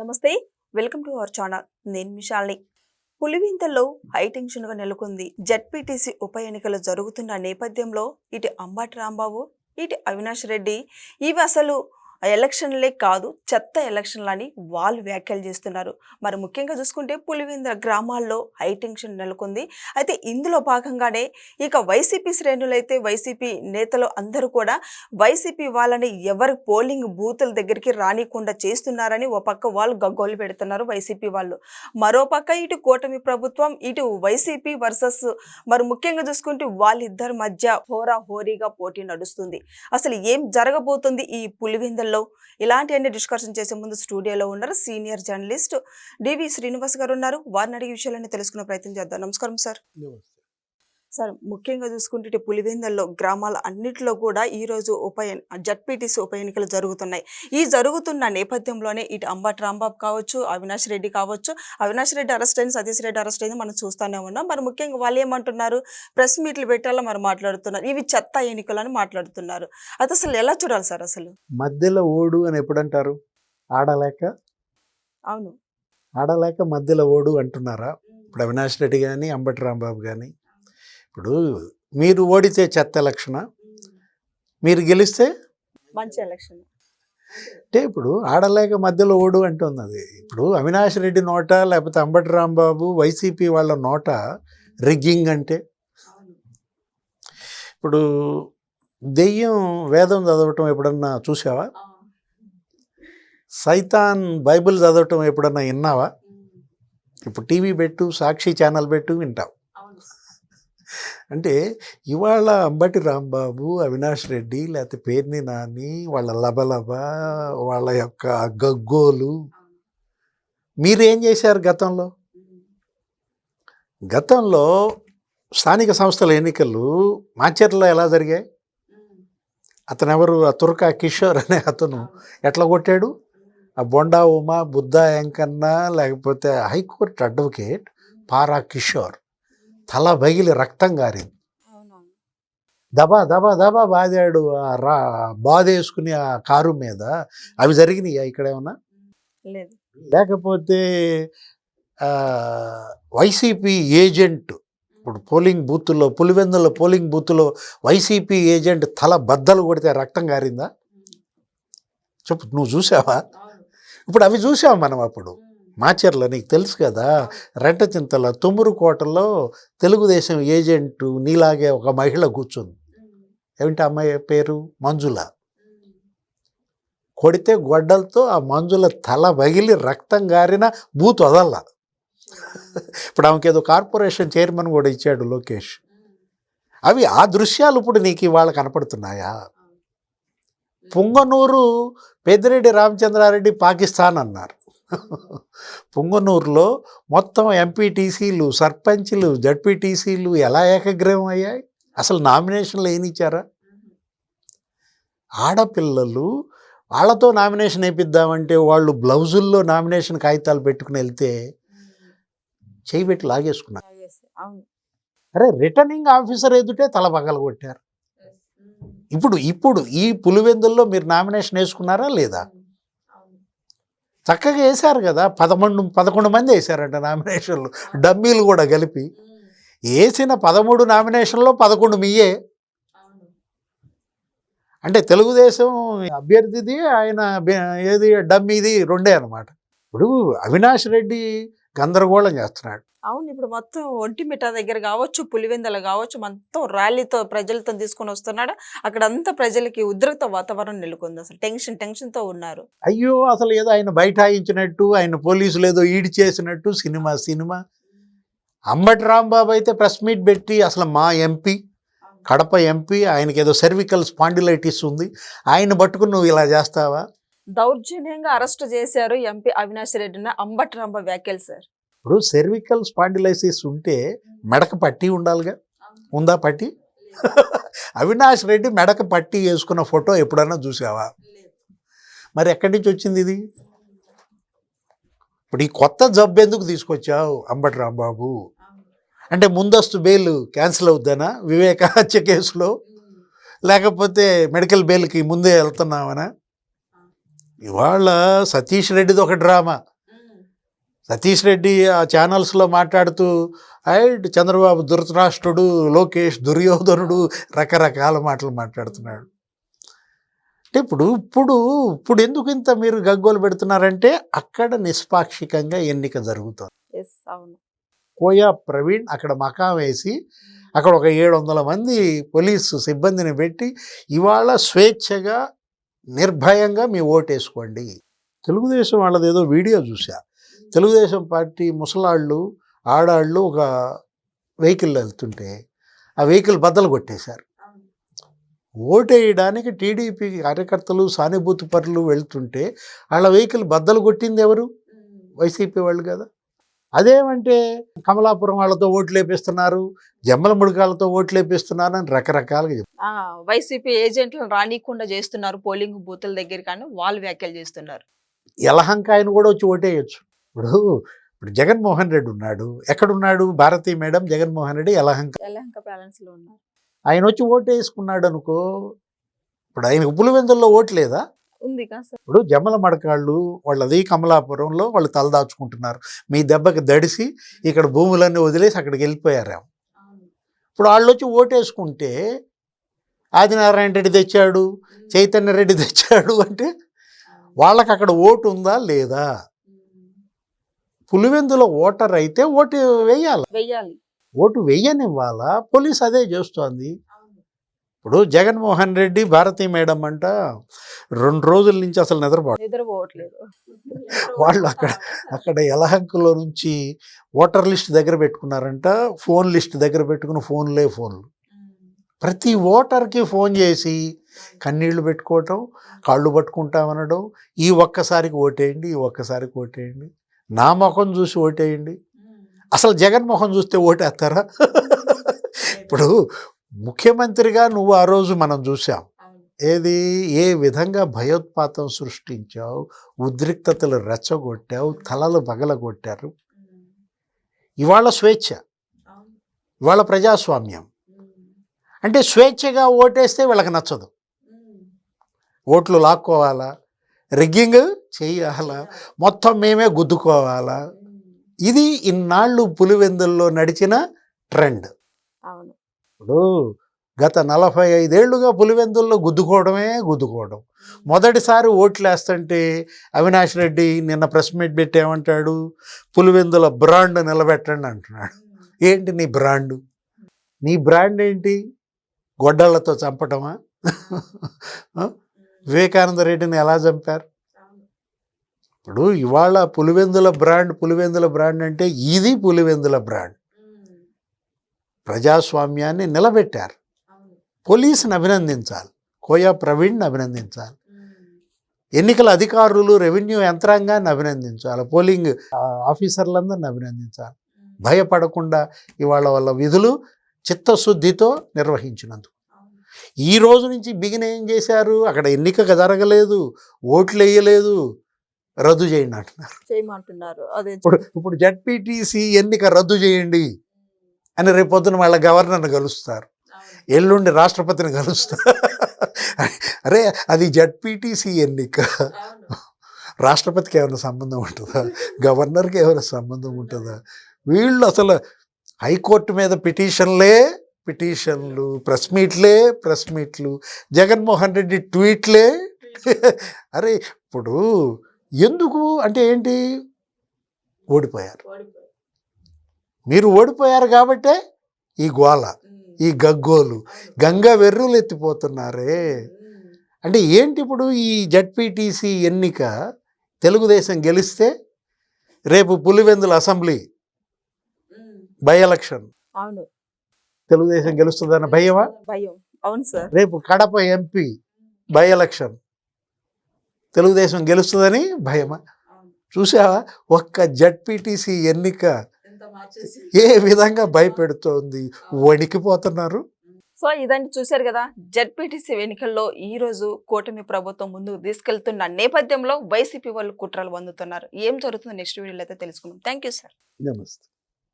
నమస్తే welcome to our channel. నేను మిషాల్ని. పులివింతల్లో high నెలకొంది. జడ్పీటీసీ ఉప ఎన్నికలు జరుగుతున్న నేపథ్యంలో ఇటు అంబాటి రాంబాబు ఇటు అవినాష్ రెడ్డి ఇవి అసలు ఎలక్షన్లే కాదు చెత్త ఎలక్షన్లని వాళ్ళు వ్యాఖ్యలు చేస్తున్నారు. మరి ముఖ్యంగా చూసుకుంటే పులివింద గ్రామాల్లో హై టెన్షన్ నెలకొంది. అయితే ఇందులో భాగంగానే ఇక వైసీపీ శ్రేణులైతే వైసీపీ నేతలు అందరూ కూడా వైసీపీ వాళ్ళని ఎవరు పోలింగ్ బూతుల దగ్గరికి రానికుండా చేస్తున్నారని ఓ పక్క వాళ్ళు గగ్గోలు పెడుతున్నారు వైసీపీ వాళ్ళు. మరో పక్క ఇటు కూటమి ప్రభుత్వం ఇటు వైసీపీ వర్సెస్ మరి ముఖ్యంగా చూసుకుంటే వాళ్ళిద్దరి మధ్య హోరా హోరీగా పోటీ నడుస్తుంది. అసలు ఏం జరగబోతుంది ఈ పులివెందల్లో ఇలాంటి ఇలాంటివన్నీ డిస్కషన్ చేసే ముందు స్టూడియోలో ఉన్నారు సీనియర్ జర్నలిస్ట్ డివి శ్రీనివాస్ గారు ఉన్నారు. వారిని అడిగే విషయాలన్నీ తెలుసుకునే ప్రయత్నం చేద్దాం. నమస్కారం సార్. సార్ ముఖ్యంగా చూసుకుంటే పులివెందల్లో గ్రామాల అన్నిటిలో కూడా ఈ రోజు ఉప ఎన్ జడ్పీటీసీ ఉప ఎన్నికలు జరుగుతున్నాయి. ఈ జరుగుతున్న నేపథ్యంలోనే ఇటు అంబటి రాంబాబు కావచ్చు అవినాష్ రెడ్డి కావచ్చు అవినాష్ రెడ్డి అరెస్ట్ అయింది సతీష్ రెడ్డి అరెస్ట్ అయింది మనం చూస్తూనే ఉన్నాం. మరి ముఖ్యంగా వాళ్ళు ఏమంటున్నారు? ప్రెస్ మీట్లు పెట్టాలా మరి మాట్లాడుతున్నారు? ఇవి చెత్త ఎన్నికలు అని మాట్లాడుతున్నారు. అది అసలు ఎలా చూడాలి సార్ అసలు? మధ్యలో ఓడు అని ఎప్పుడంటారు? ఆడలేక? అవును. ఆడలేక మధ్యలో ఓడు అంటున్నారా? ఇప్పుడు అవినాష్ రెడ్డి కానీ అంబటి రాంబాబు కానీ ఇప్పుడు మీరు ఓడితే చెత్త ఎలక్షణ మీరు గెలిస్తే? మంచి ఎలక్షన్. అంటే ఇప్పుడు ఆడలేక మధ్యలో ఓడు అంటుంది అది. ఇప్పుడు అవినాష్ రెడ్డి నోట లేకపోతే అంబటి రాంబాబు వైసీపీ వాళ్ళ నోట రిగ్గింగ్ అంటే? ఇప్పుడు దెయ్యం వేదం చదవటం ఎప్పుడన్నా చూసావా సైతాన్ బైబిల్ చదవటం ఎప్పుడన్నా విన్నావా? ఇప్పుడు టీవీ పెట్టు సాక్షి ఛానల్ పెట్టు వింటావు అంటే ఇవాళ అంబటి రాంబాబు అవినాష్ రెడ్డి లేకపోతే పేర్ని నాని వాళ్ళ లబలబ వాళ్ళ యొక్క గగ్గోలు. మీరేం చేశారు గతంలో? గతంలో స్థానిక సంస్థల ఎన్నికలు మాచర్లో ఎలా జరిగాయి? అతను ఎవరు ఆ తురక కిషోర్ అనే అతను ఎట్లా కొట్టాడు? ఆ బొండా ఉమా బుద్ధ ఎంకన్న లేకపోతే హైకోర్టు అడ్వకేట్ పారా కిషోర్. తల బగిలి రక్తం గారింది దబా దబా దబా బాదాడు ఆ రా బాధేసుకుని ఆ కారు మీద అవి జరిగినాయా ఇక్కడ ఏమన్నా? లేదు. లేకపోతే వైసీపీ ఏజెంట్ ఇప్పుడు పోలింగ్ బూత్లో పులివెందుల పోలింగ్ బూత్లో వైసీపీ ఏజెంట్ తల బద్దలు కొడితే రక్తం గారిందా చెప్పు నువ్వు చూసావా? ఇప్పుడు అవి చూసాం మనం అప్పుడు. మాచర్ల నీకు తెలుసు కదా? రెంటచింతల తుమ్మురు కోటలో తెలుగుదేశం ఏజెంట్ నీలాగే ఒక మహిళ కూర్చుంది. ఏమిటి అమ్మాయి పేరు? మంజుల. కొడితే గొడ్డలతో ఆ మంజుల తల పగిలి రక్తం గారిన బూత్ వదల్ల. ఇప్పుడు ఆమెకి ఏదో కార్పొరేషన్ చైర్మన్ కూడా ఇచ్చాడు లోకేష్. అవి ఆ దృశ్యాలు ఇప్పుడు నీకు ఇవాళ కనపడుతున్నాయా? పుంగనూరు పెద్దిరెడ్డి రామచంద్రారెడ్డి పాకిస్తాన్ అన్నారు. పుంగనూరులో మొత్తం ఎంపీటీసీలు సర్పంచ్లు జడ్పీటీసీలు ఎలా ఏకగ్రీవం అయ్యాయి? అసలు నామినేషన్లు ఏనిచ్చారా ఆడపిల్లలు వాళ్ళతో నామినేషన్ వేయిద్దామంటే వాళ్ళు బ్లౌజుల్లో నామినేషన్ కాగితాలు పెట్టుకుని వెళ్తే చేయి పెట్టి లాగేసుకున్నారు. అరే రిటర్నింగ్ ఆఫీసర్ ఎదుటే తల పగల కొట్టారు. ఇప్పుడు ఇప్పుడు ఈ పులివెందుల్లో మీరు నామినేషన్ వేసుకున్నారా లేదా? చక్కగా వేశారు కదా. పదకొండు పదకొండు మంది వేశారంట నామినేషన్లు. డమ్మీలు కూడా కలిపి. వేసిన పదమూడు నామినేషన్లో పదకొండు మీయే. అంటే తెలుగుదేశం అభ్యర్థిది ఆయన ఏది డమ్మీది రెండే అనమాట ఇప్పుడు అవినాష్ రెడ్డి గందరగోళం చేస్తున్నాడు. అవును ఇప్పుడు మొత్తం ఒంటిమిట్ట దగ్గర కావచ్చు పులివెందల కావచ్చు మొత్తం ర్యాలీతో ప్రజలతో తీసుకొని వస్తున్నాడు. అక్కడ అంతా ప్రజలకి ఉద్రిక్త వాతావరణం నెలకొంది అసలు. టెన్షన్ టెన్షన్తో ఉన్నారు. అయ్యో అసలు ఏదో ఆయన బైఠాయించినట్టు ఆయన పోలీసులు ఏదో ఈడి చేసినట్టు సినిమా సినిమా. అంబటి రాంబాబు అయితే ప్రెస్ మీట్ పెట్టి అసలు మా ఎంపీ కడప ఎంపీ ఆయనకి ఏదో సెర్వికల్ స్పాండిలైటిస్ ఉంది. ఆయన పట్టుకుని నువ్వు ఇలా చేస్తావా? దౌర్జన్యంగా అరెస్ట్ చేశారు ఎంపీ అవినాష్ రెడ్డిని అంబటి రాంబ వ్యాఖ్యలు సార్. ఇప్పుడు సెర్వికల్ స్పాండిలైసిస్ ఉంటే మెడక పట్టి ఉండాలిగా? ఉందా పట్టి? అవినాష్ రెడ్డి మెడక పట్టి వేసుకున్న ఫోటో ఎప్పుడన్నా చూసావా? మరి ఎక్కడి నుంచి వచ్చింది ఇది? ఇప్పుడు ఈ కొత్త జబ్బు ఎందుకు తీసుకొచ్చావు అంబటి రాంబాబు అంటే ముందస్తు బెయిల్ క్యాన్సిల్ అవుద్దనా? వివేక హత్య కేసులో? లేకపోతే మెడికల్ బెయిల్కి ముందే వెళ్తున్నామనా ఇవాళ సతీష్ రెడ్డిది ఒక డ్రామా. సతీష్ రెడ్డి ఆ ఛానల్స్లో మాట్లాడుతూ ఐడ్ చంద్రబాబు ధృతరాష్ట్రుడు లోకేష్ దుర్యోధనుడు రకరకాల మాటలు మాట్లాడుతున్నాడు. అంటే ఇప్పుడు ఇప్పుడు ఇప్పుడు ఎందుకు ఇంత మీరు గగ్గోలు పెడుతున్నారంటే అక్కడ నిష్పాక్షికంగా ఎన్నిక జరుగుతుంది. కోయా ప్రవీణ్ అక్కడ మకాం వేసి అక్కడ ఒక ఏడు వందల మంది పోలీసు సిబ్బందిని పెట్టి ఇవాళ స్వేచ్ఛగా నిర్భయంగా మీ ఓటేసుకోండి. తెలుగుదేశం వాళ్ళది ఏదో వీడియో చూసా తెలుగుదేశం పార్టీ ముసలాళ్ళు ఆడాళ్ళు ఒక వెహికల్ వెళ్తుంటే ఆ వెహికల్ బద్దలు కొట్టేశారు. ఓటేయడానికి టీడీపీ కార్యకర్తలు సానుభూతి పరులు వెళ్తుంటే వాళ్ళ వెహికల్ బద్దలు కొట్టింది ఎవరు? వైసీపీ వాళ్ళు కదా. అదేమంటే కమలాపురం వాళ్ళతో ఓట్లు వేపిస్తున్నారు జమ్మల ముడికాలతో ఓట్లు వేపిస్తున్నారు అని రకరకాలుగా చెప్తారు వైసీపీ ఏజెంట్లను రానియకుండా చేస్తున్నారు పోలింగ్ బూతుల దగ్గర కానీ వాళ్ళు వ్యాఖ్యలు చేస్తున్నారు. యలహంకాయను కూడా వచ్చి ఓటేయచ్చు. ఇప్పుడు ఇప్పుడు జగన్మోహన్ రెడ్డి ఉన్నాడు. ఎక్కడున్నాడు? భారతీ మేడం జగన్మోహన్ రెడ్డి యలహంక యలహంక బ్యాలెన్స్లో ఉన్నారు. ఆయన వచ్చి ఓటు వేసుకున్నాడు అనుకో ఇప్పుడు ఆయనకు పులివెందుల్లో ఓటు లేదా? ఉంది ఇప్పుడు జమ్మల మడకాళ్ళు వాళ్ళది కమలాపురంలో వాళ్ళు తలదాచుకుంటున్నారు మీ దెబ్బకి దడిసి ఇక్కడ భూములన్నీ వదిలేసి అక్కడికి వెళ్ళిపోయారేమో. ఇప్పుడు వాళ్ళు వచ్చి ఓటేసుకుంటే ఆదినారాయణ రెడ్డి తెచ్చాడు చైతన్య రెడ్డి తెచ్చాడు అంటే వాళ్ళకి అక్కడ ఓటు ఉందా లేదా? పులివెందుల ఓటర్ అయితే ఓటు వేయాలి. వెయ్యాలి ఓటు వేయనివ్వాలా? పోలీస్ అదే చేస్తోంది. ఇప్పుడు జగన్మోహన్ రెడ్డి భారతీ మేడం అంట రెండు రోజుల నుంచి అసలు నిద్రపోడు నిద్రపోవట్లేదు. వాళ్ళు అక్కడ అక్కడ యలహంకలో నుంచి ఓటర్ లిస్ట్ దగ్గర పెట్టుకున్నారంట ఫోన్ లిస్ట్ దగ్గర పెట్టుకుని ఫోన్లే ఫోన్లు. ప్రతి ఓటర్కి ఫోన్ చేసి కన్నీళ్ళు పెట్టుకోవటం కాళ్ళు పట్టుకుంటామనడం ఈ ఒక్కసారికి ఓటేయండి ఈ ఒక్కసారికి ఓటేయండి నా ముఖం చూసి ఓటేయండి. అసలు జగన్ ముఖం చూస్తే ఓటేస్తారా? ఇప్పుడు ముఖ్యమంత్రిగా నువ్వు ఆ రోజు మనం చూసాం ఏది? ఏ విధంగా భయోత్పాతం సృష్టించావు? ఉద్రిక్తతలు రెచ్చగొట్టావు? తలలు పగలగొట్టారు? ఇవాళ స్వేచ్ఛ. ఇవాళ ప్రజాస్వామ్యం. అంటే స్వేచ్ఛగా ఓటేస్తే వీళ్ళకి నచ్చదు. ఓట్లు లాక్కోవాలా? రిగ్గింగ్ చేయాలా? మొత్తం మేమే గుద్దుకోవాలా? ఇది ఇన్నాళ్ళు పులివెందుల్లో నడిచిన ట్రెండ్. అవును. ఇప్పుడు గత నలభై ఐదేళ్ళుగా పులివెందుల్లో గుద్దుకోవడమే గుద్దుకోవడం. మొదటిసారి ఓట్లు వేస్తుంటే అవినాష్ రెడ్డి నిన్న ప్రెస్ మీట్ పెట్టి ఏమంటాడు పులివెందుల బ్రాండ్ నిలబెట్టండి అంటున్నాడు. ఏంటి నీ బ్రాండు? నీ బ్రాండ్ ఏంటి? గొడ్డళ్ళతో చంపటమా? వివేకానంద రెడ్డిని ఎలా చంపారు? ఇప్పుడు ఇవాళ పులివెందుల బ్రాండ్ పులివెందుల బ్రాండ్ అంటే ఇది పులివెందుల బ్రాండ్. ప్రజాస్వామ్యాన్ని నిలబెట్టారు. పోలీసుని అభినందించాలి. కోయా ప్రవీణ్ని అభినందించాలి. ఎన్నికల అధికారులు రెవెన్యూ యంత్రాంగాన్ని అభినందించాలి. పోలింగ్ ఆఫీసర్లందరిని అభినందించాలి. భయపడకుండా ఇవాళ వాళ్ళ విధులు చిత్తశుద్ధితో నిర్వహించినందుకు. ఈ రోజు నుంచి బిగిన ఏం చేశారు? అక్కడ ఎన్నిక జరగలేదు. ఓట్లు వేయలేదు. రద్దు చేయండి అంటున్నారు. చేయమంటున్నారు. అదే ఇప్పుడు ఇప్పుడు జడ్పీటీసీ ఎన్నిక రద్దు చేయండి. అని రేపు పొద్దున వాళ్ళ గవర్నర్ని కలుస్తారు. ఎల్లుండి రాష్ట్రపతిని కలుస్తారు. అరే అది జడ్పీటీసీ ఎన్నిక. రాష్ట్రపతికి ఏమైనా సంబంధం ఉంటుందా? గవర్నర్కి ఏమైనా సంబంధం ఉంటుందా? వీళ్ళు అసలు హైకోర్టు మీద పిటిషన్లే పిటిషన్లు ప్రెస్ మీట్లే ప్రెస్ మీట్లు జగన్మోహన్ రెడ్డి ట్వీట్లే. అరే ఇప్పుడు ఎందుకు? అంటే ఏంటి? ఓడిపోయారు. మీరు ఓడిపోయారు కాబట్టే ఈ గోల ఈ గగ్గోలు గంగ వెర్రులు ఎత్తిపోతున్నారే. అంటే ఏంటి ఇప్పుడు ఈ జడ్పీటీసీ ఎన్నిక? తెలుగుదేశం గెలిస్తే రేపు పులివెందుల అసెంబ్లీ బై ఎలక్షన్. అవును. తెలుగుదేశం గెలుస్తుందన్న భయమా? భయం. అవును సార్. రేపు Kadapa MP by election. Telugu Desam గెలుస్తుందని భయమా? చూసావా? ఒక్క జడ్పీటీసీ ఎన్నిక ఏ విధంగా భయపెడుతోంది? వణికిపోతున్నారు. సో ఇదండి చూశారు కదా జడ్పీటీసీ ఎన్నికల్లో ఈ రోజు కూటమి ప్రభుత్వం ముందుకు తీసుకెళ్తున్న నేపథ్యంలో వైసీపీ వాళ్ళు కుట్రలు పొందుతున్నారు. ఏం జరుగుతుందో నెక్స్ట్ వీడియోలో అయితే తెలుసుకుందాం. Thank you sir. నమస్తే.